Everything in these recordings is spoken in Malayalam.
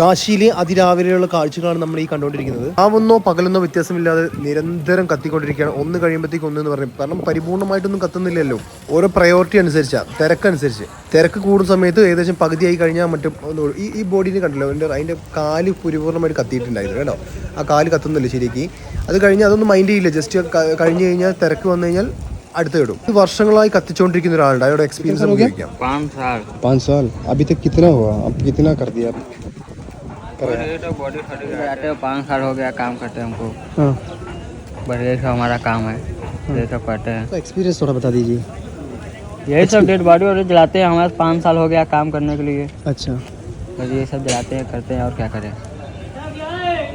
കാശിയിലെ അതിരാവിലെയുള്ള കാഴ്ചകളാണ് നമ്മൾ ഈ കണ്ടുകൊണ്ടിരിക്കുന്നത്. ആ ഒന്നോ വ്യത്യാസമില്ലാതെ നിരന്തരം കത്തിക്കൊണ്ടിരിക്കുകയാണ്. ഒന്ന് കഴിയുമ്പോഴത്തേക്ക് ഒന്ന് എന്ന് പറയും കാരണം പരിപൂർണമായിട്ടൊന്നും കത്തുന്നില്ലല്ലോ. ഓരോ പ്രയോറിറ്റി അനുസരിച്ചാ. തിരക്ക് അനുസരിച്ച് തിരക്ക് കൂടുന്ന സമയത്ത് ഏകദേശം പകുതിയായി കഴിഞ്ഞാൽ മറ്റും ഈ ഈ ബോഡീനെ കണ്ടല്ലോ? എന്റെ അതിന്റെ കാൽ പരിപൂർണമായിട്ട് കത്തിയിട്ടുണ്ടായിരുന്നു കേട്ടോ. ആ കാൽ കത്തുന്നില്ല ശരിക്ക്. അത് കഴിഞ്ഞ് അതൊന്നും മൈൻഡ് ചെയ്യില്ല. ജസ്റ്റ് കഴിഞ്ഞ് കഴിഞ്ഞാൽ തിരക്ക് വന്നു കഴിഞ്ഞാൽ അടുത്ത് ഇടും. വർഷങ്ങളായി കത്തിച്ചുകൊണ്ടിരിക്കുന്ന ഒരാളുണ്ട് അയാളുടെ എക്സ്പീരിയൻസ് നമുക്ക് ചോദിക്കാം അഭിത്തെ കിത്തന ഹുവാ കിത്തന കർ कर हो। पाँच साल हो गया काम करते हमको। हाँ। बस यही सब हमारा काम है ये सब करते हैं। तो एक्सपीरियंस थोड़ा बता दीजिए। यही सब डेड बॉडी वॉडी जलाते हैं हमारे पाँच साल हो गया काम करने के लिए। अच्छा। बस ये सब जलाते हैं करते हैं और क्या करें?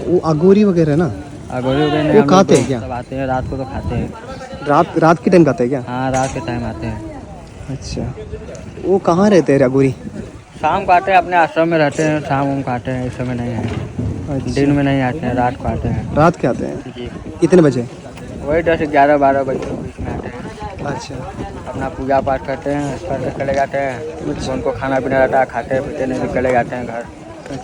वो अगोरी वगैरह है ना? अगोरी वगैरह वो खाते हैं क्या? सब आते हैं रात को तो खाते हैं। रात रात के टाइम खाते हैं क्या? हाँ रात के टाइम आते हैं। अच्छा। वो कहाँ रहते हैं अगोरी शाम को आते हैं अपने आश्रम में रहते हैं शाम उम को आते हैं इस समय नहीं है। अच्छा दिन में नहीं आते हैं रात को आते हैं। रात के आते हैं? जी। कितने बजे? वही दस ग्यारह बारह बजे के बीच में आते हैं। अच्छा। अपना पूजा पाठ करते हैं करके चले जाते हैं। अच्छा। उनको खाना पीना रहता है खाते पीते नहीं भी चले जाते हैं घर।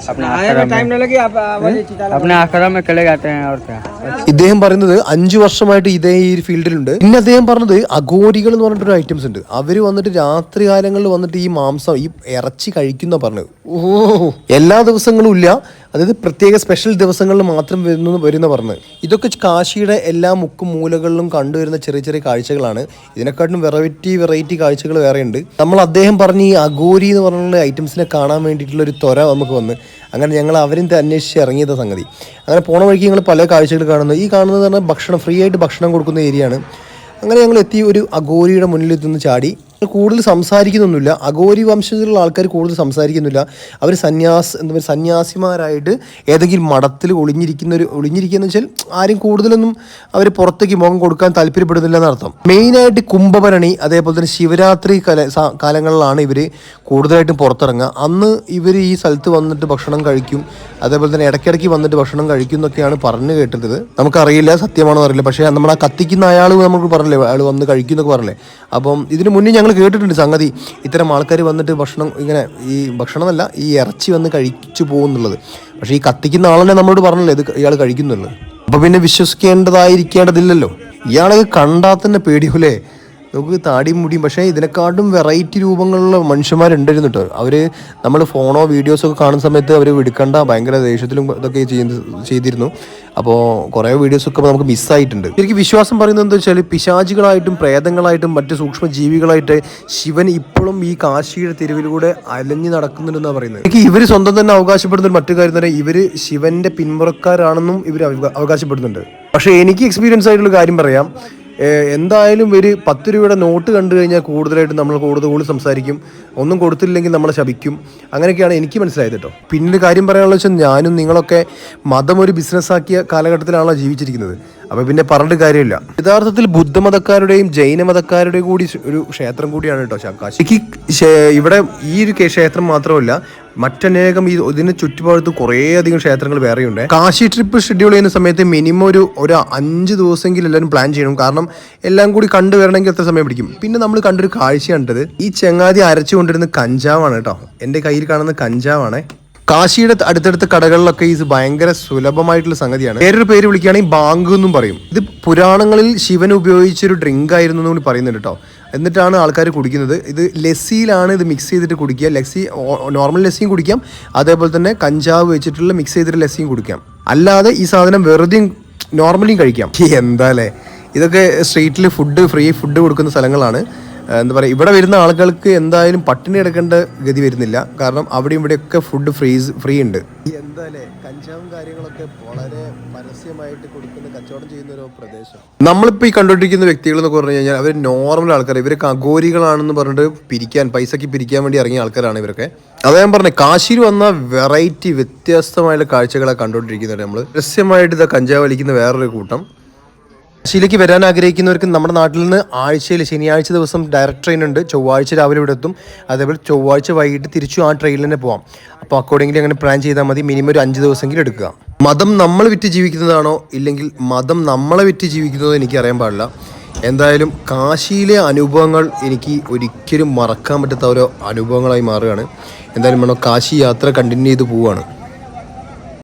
अपने आश्रम में। अपने आश्रम में चले जाते हैं और क्या? ഇദ്ദേഹം പറയുന്നത് അഞ്ചു വർഷമായിട്ട് ഇതേ ഈ ഫീൽഡിലുണ്ട്. പിന്നെ അദ്ദേഹം പറഞ്ഞത് അഗോരികൾ എന്ന് പറഞ്ഞിട്ടൊരു ഐറ്റംസ് ഉണ്ട്. അവർ വന്നിട്ട് രാത്രി കാലങ്ങളിൽ വന്നിട്ട് ഈ മാംസം ഈ ഇറച്ചി കഴിക്കുന്ന പറഞ്ഞത്. ഓ എല്ലാ ദിവസങ്ങളും ഇല്ല. അതായത് പ്രത്യേക സ്പെഷ്യൽ ദിവസങ്ങളിൽ മാത്രം വരുന്നു വരുന്ന പറഞ്ഞത്. ഇതൊക്കെ കാശിയുടെ എല്ലാ മുക്കും മൂലകളിലും കണ്ടുവരുന്ന ചെറിയ ചെറിയ കാഴ്ചകളാണ്. ഇതിനെക്കാട്ടും വെറൈറ്റി വെറൈറ്റി കാഴ്ചകൾ വേറെയുണ്ട്. നമ്മൾ അദ്ദേഹം പറഞ്ഞ ഈ അഗോരി എന്ന് പറഞ്ഞ ഐറ്റംസിനെ കാണാൻ വേണ്ടിയിട്ടുള്ള ഒരു ത്വര നമുക്ക് വന്ന്. അങ്ങനെ ഞങ്ങൾ അവരും അന്വേഷിച്ച് ഇറങ്ങിയത് സംഗതി. അങ്ങനെ പോണ വഴിക്ക് ഞങ്ങൾ പല കാഴ്ചകൾ കാണുന്നു. ഈ കാണുന്നത് പറഞ്ഞാൽ ഭക്ഷണം ഫ്രീ ആയിട്ട് ഭക്ഷണം കൊടുക്കുന്ന ഏരിയയാണ് അങ്ങനെ ഞങ്ങൾ എത്തി ഒരു അഗോരിയുടെ മുന്നിൽ നിന്ന് ചാടി. കൂടുതൽ സംസാരിക്കുന്നൊന്നുമില്ല. അഗോരി വംശത്തിലുള്ള ആൾക്കാർ കൂടുതൽ സംസാരിക്കുന്നില്ല. അവർ സന്യാസ് എന്താ പറയുക സന്യാസിമാരായിട്ട് ഏതെങ്കിലും മഠത്തിൽ ഒളിഞ്ഞിരിക്കുന്ന ഒരു ഒളിഞ്ഞിരിക്കുന്ന വെച്ചാൽ ആരും കൂടുതലൊന്നും അവർ പുറത്തേക്ക് മുഖം കൊടുക്കാൻ താല്പര്യപ്പെടുന്നില്ല എന്നർത്ഥം. മെയിനായിട്ട് കുംഭഭരണി അതേപോലെ തന്നെ ശിവരാത്രി കല കാലങ്ങളിലാണ് ഇവർ കൂടുതലായിട്ടും പുറത്തിറങ്ങുക. അന്ന് ഇവർ ഈ സ്ഥലത്ത് വന്നിട്ട് ഭക്ഷണം കഴിക്കും. അതേപോലെ തന്നെ ഇടയ്ക്കിടയ്ക്ക് വന്നിട്ട് ഭക്ഷണം കഴിക്കും എന്നൊക്കെയാണ് പറഞ്ഞു കേട്ടത് നമുക്കറിയില്ല സത്യമാണോ അറിയില്ല പക്ഷേ നമ്മുടെ കത്തിക്കുന്ന അയാൾ നമുക്ക് പറഞ്ഞില്ലേ അയാൾ വന്ന് കഴിക്കും എന്നൊക്കെ പറഞ്ഞില്ലേ. അപ്പം ഇതിന് മുന്നേ ഞങ്ങൾ കേട്ടിട്ടുണ്ട് സംഗതി. ഇത്തരം ആൾക്കാർ വന്നിട്ട് ഭക്ഷണം ഇങ്ങനെ ഈ ഭക്ഷണമല്ല ഈ ഇറച്ചി വന്ന് കഴിച്ചു പോകുന്നുള്ളത്. പക്ഷേ ഈ കത്തിക്കുന്ന ആളെന്നെ നമ്മളോട് പറഞ്ഞല്ലോ ഇത് ഇയാൾ കഴിക്കുന്നുള്ളത്. അപ്പോൾ പിന്നെ വിശ്വസിക്കേണ്ടതായിരിക്കേണ്ടതില്ലല്ലോ. ഇയാളെ കണ്ടാൽ തന്നെ പേടിയൂലേ നമുക്ക് താടിയും മുടിയും പക്ഷേ ഇതിനെക്കാട്ടും വെറൈറ്റി രൂപങ്ങളുള്ള മനുഷ്യന്മാരുണ്ടായിരുന്നു കേട്ടോ. അവർ നമ്മൾ ഫോണോ വീഡിയോസോ ഒക്കെ കാണുന്ന സമയത്ത് അവർ വിടുക്കണ്ട ഭയങ്കര ദേഷ്യത്തിലും ഇതൊക്കെ ചെയ്യുന്ന ചെയ്തിരുന്നു. അപ്പോൾ കുറേ വീഡിയോസൊക്കെ നമുക്ക് മിസ്സായിട്ടുണ്ട് എനിക്ക് വിശ്വാസം പറയുന്നത് എന്താ വെച്ചാൽ പിശാചികളായിട്ടും പ്രേതങ്ങളായിട്ടും മറ്റ് സൂക്ഷ്മ ജീവികളായിട്ട് ശിവൻ ഇപ്പോഴും ഈ കാശിയുടെ തെരുവിലൂടെ അലഞ്ഞു നടക്കുന്നുണ്ടെന്നാണ് പറയുന്നത്. എനിക്ക് ഇവർ സ്വന്തം തന്നെ അവകാശപ്പെടുന്ന ഒരു മറ്റു കാര്യം തന്നെ ഇവർ ശിവന്റെ പിന്മുറക്കാരാണെന്നും ഇവർ അവകാശപ്പെടുന്നുണ്ട്. പക്ഷേ എനിക്ക് എക്സ്പീരിയൻസ് ആയിട്ടുള്ള കാര്യം പറയാം. എന്തായാലും ഒരു പത്ത് രൂപയുടെ നോട്ട് കണ്ടു കഴിഞ്ഞാൽ കൂടുതലായിട്ട് നമ്മൾ കൂടുതൽ കൂടുതൽ സംസാരിക്കും. ഒന്നും കൊടുത്തില്ലെങ്കിൽ നമ്മളെ ശപിക്കും. അങ്ങനെയൊക്കെയാണ് എനിക്ക് മനസ്സിലായത് കേട്ടോ. പിന്നെ കാര്യം പറയാനുള്ള വെച്ചാൽ ഞാനും നിങ്ങളൊക്കെ മതം ഒരു ബിസിനസ്സാക്കിയ കാലഘട്ടത്തിലാണല്ലോ ജീവിച്ചിരിക്കുന്നത്. അപ്പോൾ പിന്നെ പറഞ്ഞിട്ട് കാര്യമില്ല. യഥാർത്ഥത്തിൽ ബുദ്ധമതക്കാരുടെയും ജൈനമതക്കാരുടെയും കൂടി ഒരു ക്ഷേത്രം കൂടിയാണ് കേട്ടോ എനിക്ക് ഇവിടെ ഈ ഒരു ക്ഷേത്രം മാത്രമല്ല മറ്റനേകം ഈ ഇതിന് ചുറ്റുപാടത്ത് കുറേ അധികം ക്ഷേത്രങ്ങൾ വേറെയുണ്ട്. കാശി ട്രിപ്പ് ഷെഡ്യൂൾ ചെയ്യുന്ന സമയത്ത് മിനിമം ഒരു ഒരു അഞ്ച് ദിവസമെങ്കിലും എല്ലാവരും പ്ലാൻ ചെയ്യണം. കാരണം എല്ലാം കൂടി കണ്ടു വരണമെങ്കിൽ എത്ര സമയം പിടിക്കും. പിന്നെ നമ്മൾ കണ്ടൊരു കാഴ്ച കണ്ടത് ഈ ചെങ്ങാതി അരച്ചു കൊണ്ടിരുന്ന കഞ്ചാവാണ് കേട്ടോ. എന്റെ കയ്യിൽ കാണുന്ന കഞ്ചാവാണ്. കാശിയുടെ അടുത്തടുത്ത കടകളിലൊക്കെ ഇത് ഭയങ്കര സുലഭമായിട്ടുള്ള സംഗതിയാണ്. വേറൊരു പേര് വിളിക്കുകയാണെങ്കിൽ ബാങ്ക് എന്നും പറയും. ഇത് പുരാണങ്ങളിൽ ശിവൻ ഉപയോഗിച്ചൊരു ഡ്രിങ്ക് ആയിരുന്നു എന്ന് പറയുന്നുണ്ട് കേട്ടോ എന്നിട്ടാണ് ആൾക്കാർ കുടിക്കുന്നത്. ഇത് ലസ്സിയിലാണ് ഇത് മിക്സ് ചെയ്തിട്ട് കുടിക്കുക. ലസ്സി നോർമൽ ലസ്സിയും കുടിക്കാം. അതേപോലെ തന്നെ കഞ്ചാവ് വെച്ചിട്ടുള്ള മിക്സ് ചെയ്തിട്ട് ലസ്സിയും കുടിക്കാം. അല്ലാതെ ഈ സാധനം വെറുതെ നോർമലിയും കഴിക്കാം. എന്താ അല്ലേ? ഇതൊക്കെ സ്ട്രീറ്റിൽ ഫുഡ് ഫ്രീ ഫുഡ് കൊടുക്കുന്ന സ്ഥലങ്ങളാണ്. എന്താ പറയുക ഇവിടെ വരുന്ന ആളുകൾക്ക് എന്തായാലും പട്ടിണി എടുക്കേണ്ട ഗതി വരുന്നില്ല. കാരണം അവിടെ ഇവിടെയൊക്കെ ഫുഡ് ഫ്രീസ് ഫ്രീ ഉണ്ട്. എന്താ കഞ്ചാവും കാര്യങ്ങളൊക്കെ വളരെ പരസ്യമായിട്ട് കൊടുക്കുന്ന കച്ചവടം ചെയ്യുന്ന ഒരു പ്രദേശം. നമ്മളിപ്പോൾ ഈ കണ്ടുകൊണ്ടിരിക്കുന്ന വ്യക്തികൾ എന്നൊക്കെ പറഞ്ഞു കഴിഞ്ഞാൽ അവർ നോർമൽ ആൾക്കാർ ഇവരൊക്കെ അഘോരികളാണെന്ന് പറഞ്ഞിട്ട് പിരിക്കാൻ പൈസക്ക് പിരിക്കാൻ വേണ്ടി ഇറങ്ങിയ ആൾക്കാരാണ് ഇവരൊക്കെ. അതാ ഞാൻ പറഞ്ഞത് കാശിയിൽ വന്ന വെറൈറ്റി വ്യത്യസ്തമായുള്ള കാഴ്ചകളെ കണ്ടുകൊണ്ടിരിക്കുന്നത് നമ്മൾ രഹസ്യമായിട്ട് ഇതാ കഞ്ചാവ് വലിക്കുന്ന വേറൊരു കൂട്ടം. കാശിയിലേക്ക് വരാൻ ആഗ്രഹിക്കുന്നവർക്ക് നമ്മുടെ നാട്ടിൽ നിന്ന് ആഴ്ചയിൽ ശനിയാഴ്ച ദിവസം ഡയറക്റ്റ് ട്രെയിൻ ഉണ്ട്. ചൊവ്വാഴ്ച രാവിലെ ഇവിടെ എത്തും. അതേപോലെ ചൊവ്വാഴ്ച വൈകിട്ട് തിരിച്ചു ആ ട്രെയിനിൽ തന്നെ പോവാം. അപ്പോൾ അക്കോർഡിംഗ്ലി അങ്ങനെ പ്ലാൻ ചെയ്താൽ മതി. മിനിമം ഒരു അഞ്ച് ദിവസമെങ്കിലും എടുക്കുക. മതം നമ്മൾ വിറ്റ് ജീവിക്കുന്നതാണോ? ഇല്ലെങ്കിൽ മതം നമ്മളെ വിറ്റ് ജീവിക്കുന്നതോ എനിക്ക് അറിയാൻ പാടില്ല. എന്തായാലും കാശിയിലെ അനുഭവങ്ങൾ എനിക്ക് ഒരിക്കലും മറക്കാൻ പറ്റാത്ത ഓരോ അനുഭവങ്ങളായി മാറുകയാണ്. എന്തായാലും വേണം കാശി യാത്ര കണ്ടിന്യൂ ചെയ്ത് പോവുകയാണ്.